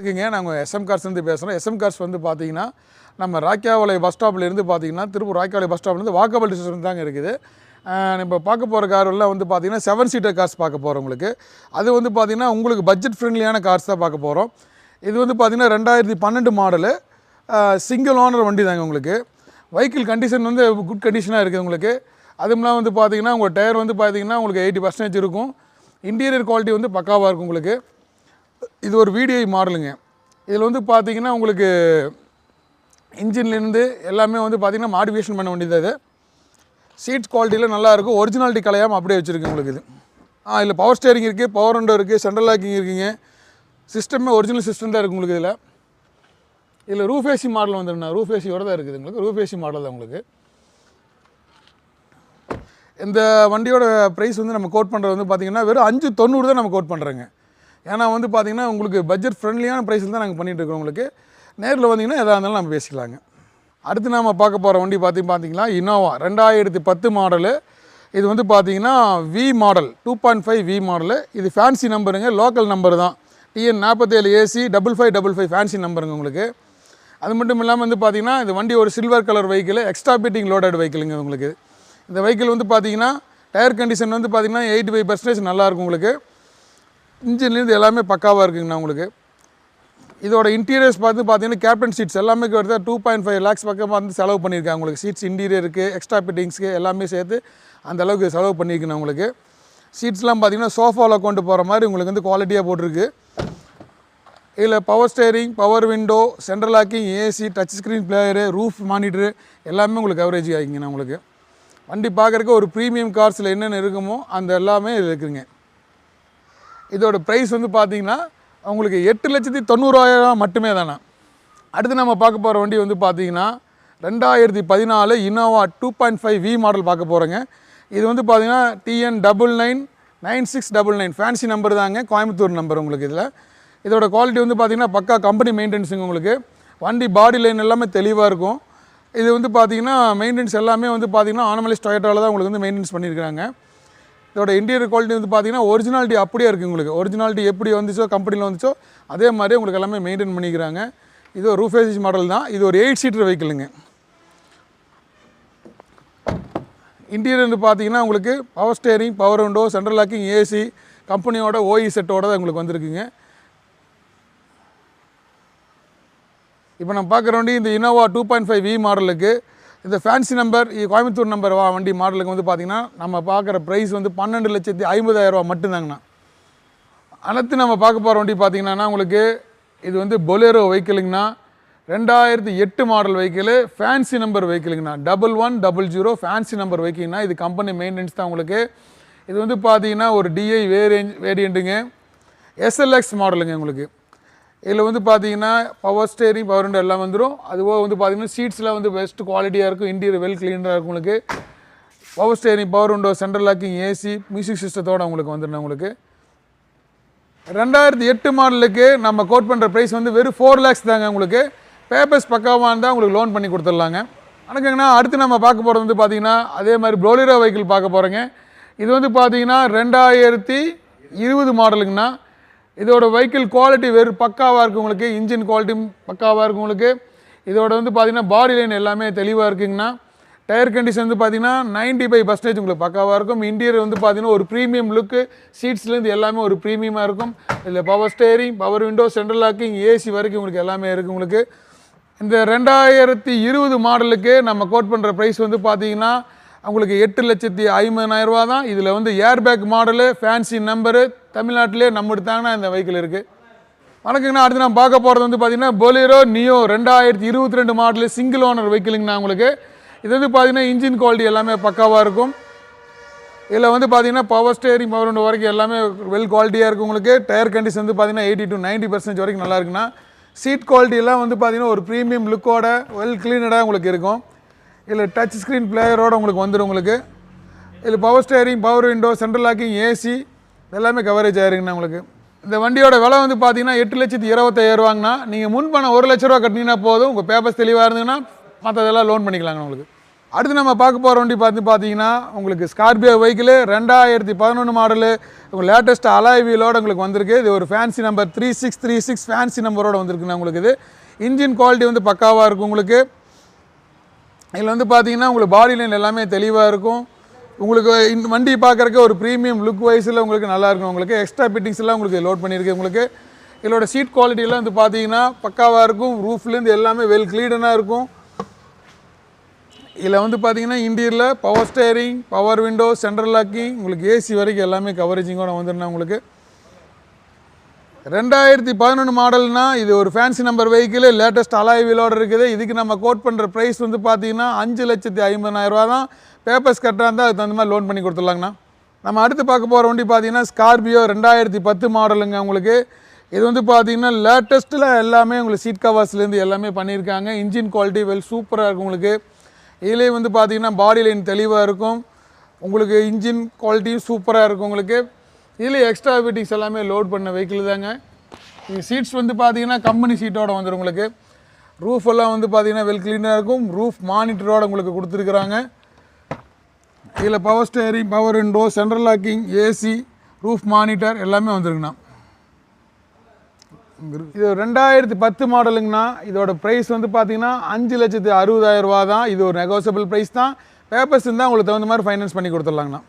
வணக்கங்க. நாங்கள் எஸ்எம் கார்ஸ்லேருந்து பேசுகிறோம் எஸ்எம் கார்ஸ் வந்து பார்த்தீங்கன்னா நம்ம ராக்கியாவளை பஸ் ஸ்டாப்லேருந்து பார்த்தீங்கன்னா திருப்பூர் ராக்கியாவளை பஸ் ஸ்டாப்லேருந்து வாக்கபல் டிஸ்டன்ஸ் தாங்க இருக்குது. இப்போ பார்க்க போகிற காரெல்லாம் வந்து பார்த்திங்கன்னா செவன் சீட்டர் கார்ஸ் பார்க்க போகிறோம் உங்களுக்கு. அது வந்து பார்த்தீங்கன்னா உங்களுக்கு பட்ஜெட் ஃப்ரெண்ட்லியான கார்ஸ் தான் பார்க்க போகிறோம் இது வந்து பார்த்தீங்கன்னா ரெண்டாயிரத்தி பன்னெண்டு மாடலு சிங்கிள் ஓனர் வண்டி தாங்க உங்களுக்கு. வெஹிக்கிள் கண்டிஷன் வந்து குட் கண்டிஷனாக இருக்குது உங்களுக்கு. அதுமெல்லாம் வந்து பார்த்தீங்கன்னா உங்கள் டயர் வந்து பார்த்தீங்கன்னா உங்களுக்கு எயிட்டி பர்சன்டேஜ் இருக்கும். இன்டீரியர் குவாலிட்டி வந்து பக்காவாக இருக்கும் உங்களுக்கு. இது ஒரு விடிஐ மாடலுங்க. இதில் வந்து பார்த்தீங்கன்னா உங்களுக்கு இன்ஜின்லேருந்து எல்லாமே வந்து பார்த்திங்கன்னா மாடிஃபிகேஷன் பண்ண வேண்டியது அது. சீட்ஸ் குவாலிட்டியில் நல்லாயிருக்கும் ஒரிஜினாலிட்டி கலையாமல் அப்படியே வச்சுருக்கு உங்களுக்கு இது. ஆ இதில் பவர் ஸ்டேரிங் இருக்குது பவர் விண்டோ இருக்குது சென்ட்ரல் லாக்கிங் இருக்குங்க. சிஸ்டமே ஒரிஜினல் சிஸ்டம் தான் இருக்குது உங்களுக்கு இதில். இதில் ரூஃபேசி மாடல் வந்துருண்ணா. ரூஃப் ஏசியோட தான் இருக்குது உங்களுக்கு. ரூஃபேசி மாடல் தான் உங்களுக்கு. இந்த வண்டியோட ப்ரைஸ் வந்து நம்ம கோட் பண்ணுறது வந்து பார்த்திங்கன்னா வெறும் அஞ்சு தொண்ணூறு தான் நம்ம கோட் பண்ணுறோங்க ஏன்னா வந்து பார்த்திங்கன்னா உங்களுக்கு பட்ஜெட் ஃப்ரெண்ட்லியான ப்ரைஸில் தான் நாங்கள் பண்ணிகிட்டு இருக்கோம் உங்களுக்கு. நேரில் வந்தீங்கன்னா எதாக இருந்தாலும் நம்ம பேசிக்கலாங்க. அடுத்து நம்ம பார்க்க போகிற வண்டி பார்த்தி பார்த்திங்கன்னா இனோவா ரெண்டாயிரத்தி பத்து மாடலு இது வந்து பார்த்திங்கன்னா V model two point five V model இது ஃபேன்சி நம்பருங்க லோக்கல் நம்பர் தான். டிஎன் நாற்பத்தேழு AC double five double five fancy நம்பருங்க உங்களுக்கு. அது மட்டும் இல்லாமல் வந்து பார்த்தீங்கன்னா இந்த வண்டி ஒரு silver colour vehicle extra fitting loaded வெஹிக்கிளுங்க உங்களுக்கு. இந்த வெஹிக்கிள் வந்து பார்த்தீங்கன்னா டயர் கண்டிஷன் வந்து பார்த்தீங்கன்னா எயிட்டி ஃபைவ் பர்சன்டேஜ் நல்லாயிருக்கும் உங்களுக்கு. இன்ஜின்லேருந்து எல்லாமே பக்காவாக இருக்குங்கண்ணா உங்களுக்கு. இதோட இன்டீரியர்ஸ் பார்த்து பார்த்தீங்கன்னா கேப்டன் சீட்ஸ் எல்லாமே வருது டூ பாயிண்ட் ஃபைவ் லேக்ஸ் பக்கம் வந்து செலவு பண்ணியிருக்காங்க உங்களுக்கு. சீட்ஸ் இன்டீரியருக்கு எக்ஸ்ட்ரா ஃபிட்டிங்ஸ்க்கு எல்லாமே சேர்த்து அந்த அளவுக்கு செலவு பண்ணியிருக்கணும் உங்களுக்கு. சீட்ஸ்லாம் பார்த்தீங்கன்னா சோஃபாவில் கொண்டு போகிற மாதிரி உங்களுக்கு வந்து குவாலிட்டியாக போட்டிருக்கு. இதில் power steering power window central locking AC touch screen player roof monitor எல்லாமே உங்களுக்கு கவரேஜ் ஆகிங்கண்ணா உங்களுக்கு. வண்டி பார்க்குறக்கு ஒரு ப்ரீமியம் கார்ஸில் என்னென்ன இருக்குமோ அந்த எல்லாமே இதில் இருக்குதுங்க இதோட ப்ரைஸ் வந்து பார்த்தீங்கன்னா உங்களுக்கு எட்டு லட்சத்தி தொண்ணூறாயிரம் மட்டுமே தானே. அடுத்து நம்ம பார்க்க போகிற வண்டி வந்து பார்த்தீங்கன்னா ரெண்டாயிரத்தி பதினாலு Innova two point five V model பார்க்க போகிறோங்க இது வந்து பார்த்தீங்கன்னா TN double nine nine six double nine fancy number தாங்க கோயம்புத்தூர் நம்பர் உங்களுக்கு இதில். இதோட குவாலிட்டி வந்து பார்த்தீங்கன்னா பக்கா கம்பெனி மெயின்டெனன்ஸுங்க உங்களுக்கு. வண்டி பாடி லைன் எல்லாமே தெளிவாக இருக்கும். இது வந்து பார்த்தீங்கன்னா மெயின்டெனன்ஸ் எல்லாமே வந்து பார்த்தீங்கன்னா ஆனமலிஸ் டொயட்டாவில் தான் உங்களுக்கு வந்து மெயின்டெனன்ஸ் பண்ணியிருக்காங்க இதோட இன்டீரியர் குவாலிட்டி வந்து பார்த்தீங்கன்னா ஒரிஜினாலிட்டி அப்படியே இருக்குது உங்களுக்கு. ஒரிஜினாலிட்டி எப்படி வந்துச்சோ கம்பெனியில் வந்துச்சோ அதே மாதிரி உங்களுக்கு எல்லாமே மெயின்டைன் பண்ணிக்கிறாங்க. இது ஒரு ரூஃபேசிஸ் மாடல் தான். இது ஒரு எயிட் சீட்டர் வெஹிக்கிளுங்க இன்டீரியர் வந்து பார்த்தீங்கன்னா உங்களுக்கு power steering power window central locking AC கம்பெனியோட ஓஇ செட்டோட தான் உங்களுக்கு வந்திருக்குங்க. இப்போ நம்ம பார்க்குற வண்டி இந்த Innova two point five V மாடலுக்கு இந்த ஃபேன்சி நம்பர் கோயம்புத்தூர் நம்பர் வா வண்டி மாடலுக்கு வந்து பார்த்திங்கன்னா நம்ம பார்க்குற ப்ரைஸ் வந்து பன்னெண்டு லட்சத்தி ஐம்பதாயிரரூவா மட்டும்தாங்கண்ணா. அடுத்து நம்ம பார்க்க போகிற வண்டி பார்த்தீங்கன்னா உங்களுக்கு இது வந்து பொலேரோ வெஹிக்கிளுங்கண்ணா ரெண்டாயிரத்தி எட்டு model vehicle fancy number வெஹிக்கிளுங்கண்ணா double one double zero fancy number வெஹிக்கிள்னா இது கம்பெனி மெயின்டெனன்ஸ் தான் உங்களுக்கு. இது வந்து பார்த்தீங்கன்னா ஒரு டிஐ வேரியன் வேரியண்ட்டுங்க எஸ்எல்எக்ஸ் மாடலுங்க உங்களுக்கு. இதில் வந்து பார்த்தீங்கன்னா பவர் ஸ்டேரிங் பவர் விண்டோ எல்லாம் வந்துடும் அதுபோக வந்து பார்த்தீங்கன்னா சீட்ஸ்லாம் வந்து பெஸ்ட் குவாலிட்டியாக இருக்கும். இன்டீரியர் வெல் க்ளீனாக இருக்கும் உங்களுக்கு. Power steering power window central locking AC music சிஸ்டத்தோடு உங்களுக்கு வந்துடும் உங்களுக்கு. ரெண்டாயிரத்தி எட்டு மாடலுக்கு நம்ம கோட் பண்ணுற ப்ரைஸ் வந்து வெறும் ஃபோர் லேக்ஸ் தாங்க உங்களுக்கு. பேப்பர்ஸ் பக்காவாக இருந்தால் உங்களுக்கு லோன் பண்ணி கொடுத்துடலாங்க. வணக்கங்கண்ணா. அடுத்து நம்ம பார்க்க போகிறது வந்து பார்த்தீங்கன்னா அதே மாதிரி ப்ரோலிரோ வெஹிக்கிள் பார்க்க போகிறோங்க இது வந்து பார்த்தீங்கன்னா ரெண்டாயிரத்தி இருபது மாடலுங்கண்ணா. இதோட வெஹிக்கிள் குவாலிட்டி வெறும் பக்காவாக இருக்குது உங்களுக்கு. இன்ஜின் குவாலிட்டி பக்காவாக இருக்குது உங்களுக்கு. இதோட வந்து பார்த்திங்கன்னா பாடி லைன் எல்லாமே தெளிவாக இருக்குங்கண்ணா. டயர் கண்டிஷன் வந்து பார்த்தீங்கன்னா நைன்ட்டி ஃபைவ் பர்சன்டேஜ் உங்களுக்கு பக்காவாக இருக்கும். இன்டீரியர் வந்து பார்த்தீங்கன்னா ஒரு ப்ரீமியம் லுக்கு சீட்ஸ்லேருந்து எல்லாமே ஒரு ப்ரீமியமாக இருக்கும். இதில் power steering power window central locking AC வரைக்கும் உங்களுக்கு எல்லாமே இருக்குது உங்களுக்கு. இந்த ரெண்டாயிரத்தி இருபது மாடலுக்கு நம்ம கோட் பண்ணுற ப்ரைஸ் வந்து பார்த்தீங்கன்னா உங்களுக்கு எட்டு லட்சத்தி ஐம்பதாயிரரூவா தான். இதில் வந்து ஏர்பேக் மாடலு ஃபேன்சி நம்பரு தமிழ்நாட்டிலே நம்ம எடுத்தாங்கன்னா இந்த வெஹிக்கிள் இருக்குது வணக்கங்கண்ணா அடுத்து நான் பார்க்க போகிறது வந்து பார்த்தீங்கன்னா பொலிரோ நியோ ரெண்டாயிரத்தி இருபத்தி ரெண்டு மாடலு சிங்கிள் ஓனர் வெஹிக்கிளுங்கண்ணா உங்களுக்கு. இது வந்து பார்த்தீங்கன்னா இன்ஜின் குவாலிட்டி எல்லாமே பக்காவாக இருக்கும். இதில் வந்து பார்த்தீங்கன்னா பவர் ஸ்டேரிங் பவர் விண்டோ வரைக்கும் எல்லாமே வெல் குவாலிட்டியாக இருக்கும் உங்களுக்கு. டயர் கண்டிஷன் வந்து பார்த்தீங்கன்னா எயிட்டி டு நைன்ட்டி பர்சன்டேஜ் வரைக்கும் நல்லா இருக்குண்ணா. சீட் குவாலிட்டியெல்லாம் வந்து பார்த்தீங்கன்னா ஒரு ப்ரீமியம் லுக்கோட வெல் க்ளீனடாக உங்களுக்கு இருக்கும். இதில் டச் ஸ்க்ரீன் பிளேயரோடு உங்களுக்கு வந்துடும் உங்களுக்கு. இதில் power steering power window central locking AC எல்லாமே கவரேஜ் ஆயிருங்கண்ணா உங்களுக்கு. இந்த வண்டியோட விலை வந்து பார்த்தீங்கன்னா எட்டு லட்சத்தி இருபத்தாயிரம் ரூபாங்கண்ணா. நீங்கள் முன் பணம் ஒரு லட்ச ரூபா கட்டினீங்கன்னா போதும். உங்கள் பேப்பர்ஸ் தெளிவாக இருந்ததுன்னா மற்றதெல்லாம் லோன் பண்ணிக்கலாங்க உங்களுக்கு. அடுத்து நம்ம பார்க்க போகிற வண்டி பார்த்து பார்த்தீங்கன்னா உங்களுக்கு ஸ்கார்பியோ வெஹிக்கிள் ரெண்டாயிரத்தி பதினொன்று மாடலு உங்கள் லேட்டஸ்ட் அலாய் உங்களுக்கு வந்திருக்கு. இது ஒரு fancy number three six three six fancy நம்பரோட வந்திருக்குண்ணா உங்களுக்கு இது. இன்ஜின் குவாலிட்டி வந்து பக்காவாக இருக்கும் உங்களுக்கு. இதில் வந்து பார்த்தீங்கன்னா உங்களுக்கு பாடி லைன் எல்லாமே தெளிவாக இருக்கும். உங்களுக்கு இந்த வண்டி பார்க்குறக்கு ஒரு ப்ரீமியம் லுக் வைஸில் உங்களுக்கு நல்லா இருக்கும். உங்களுக்கு எக்ஸ்ட்ரா ஃபிட்டிங்ஸ்லாம் உங்களுக்கு லோட் பண்ணியிருக்கு. உங்களுக்கு இதோட சீட் குவாலிட்டியெல்லாம் வந்து பார்த்தீங்கன்னா பக்காவாக இருக்கும். ரூஃப்லேருந்து எல்லாமே வெல் க்ளீடனாக இருக்கும். இதில் வந்து பார்த்தீங்கன்னா இன்டீரியரில் power steering power window central locking உங்களுக்கு ஏசி வரைக்கும் எல்லாமே கவரேஜிங்கோட வந்துருந்தா உங்களுக்கு ரெண்டாயிரத்தி பதினொன்று மாடல்னா இது ஒரு ஃபேன்சி நம்பர் வெஹிக்கிள் லேட்டஸ்ட் அலாய்விலோடு இருக்குது. இதுக்கு நம்ம கோட் பண்ணுற ப்ரைஸ் வந்து பார்த்தீங்கன்னா அஞ்சு லட்சத்தி ஐம்பதாயிரரூவா தான். பேப்பர்ஸ் கட்டுறா இருந்தால் அதுக்கு தகுந்த மாதிரி லோன் பண்ணி கொடுத்துடலாங்கண்ணா. நம்ம அடுத்து பார்க்க போகிற வண்டி பார்த்தீங்கன்னா ஸ்கார்பியோ ரெண்டாயிரத்தி பத்து மாடலுங்க உங்களுக்கு. இது வந்து பார்த்தீங்கன்னா லேட்டஸ்ட்டில் எல்லாமே உங்களுக்கு சீட் கவர்ஸ்லேருந்து எல்லாமே பண்ணியிருக்காங்க. இன்ஜின் குவாலிட்டி வெல் சூப்பராக இருக்கும் உங்களுக்கு. இதுலேயே வந்து பார்த்திங்கன்னா பாடி லைன் தெளிவாக இருக்கும். உங்களுக்கு இன்ஜின் குவாலிட்டியும் சூப்பராக இருக்கும் உங்களுக்கு. இதில் எக்ஸ்ட்ரா ஃபிட்டிங்ஸ் எல்லாமே லோட் பண்ண வெஹிக்கிள் தாங்க. இது சீட்ஸ் வந்து பார்த்தீங்கன்னா கம்பெனி சீட்டோட வந்துடும் உங்களுக்கு. ரூஃப் எல்லாம் வந்து பார்த்தீங்கன்னா வெல் க்ளீனாக இருக்கும். ரூஃப் மானிட்டரோட உங்களுக்கு கொடுத்துருக்குறாங்க. இதில் power steering power window central locking AC roof monitor எல்லாமே வந்துருங்கண்ணா இது ரெண்டாயிரத்தி பத்து மாடலுங்கண்ணா. இதோட ப்ரைஸ் வந்து பார்த்தீங்கன்னா அஞ்சு லட்சத்து அறுபதாயிரம் ரூபா தான் இது ஒரு நெகோசியபிள் ப்ரைஸ் தான். பேப்பர்ஸ் இருந்தால் உங்களுக்கு தகுந்த மாதிரி ஃபைனான்ஸ் பண்ணி கொடுத்துடலாங்கண்ணா.